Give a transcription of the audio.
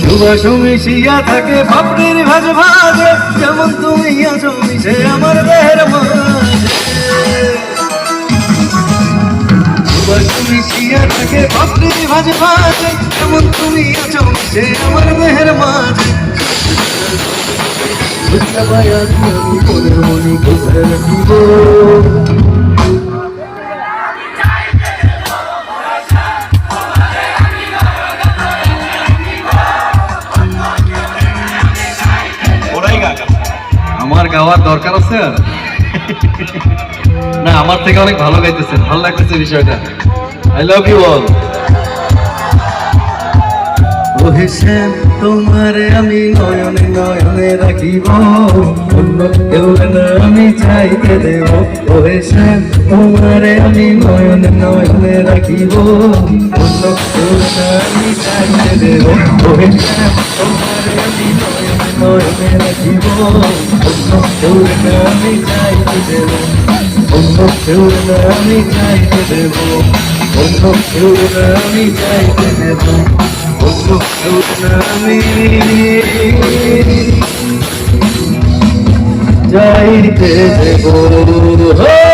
সুবাস মিশিয়া থাকে বাপড়ির ভাজ ভাজে। যেমন তুমি আছো, মিশে আমার দেহের সুবাস মিশিয়া থাকে বাপড়ির ভাজ ভাজে। যেমন তুমি আছো, মিশে আমার দেহের মাঝে। আমার গাওয়ার দরকার আছে না, আমার থেকে অনেক ভালো গাইতেছেন। ভালো লাগতেছে বিষয়টা। আই লাভ ইউ অল ওহে শ্যাম তোমারে আমি নয়নে নয়নে রাখিব। অন্য কেউ আমি চাইতে দেব। ওহে শ্যাম তোমারে আমি নয়নে নয়নে রাখিব। অন্য কেউ আমি চাইতে দেব। ওহে শ্যাম তোমারে আমি নয়নে নয়নে রাখিব। অন্য কেউ আমি চাইতে দেব। অন্য কেউ আমি চাইতে দেব। অন্য কেউ আমি চাইতে দেব। চাইতে দেব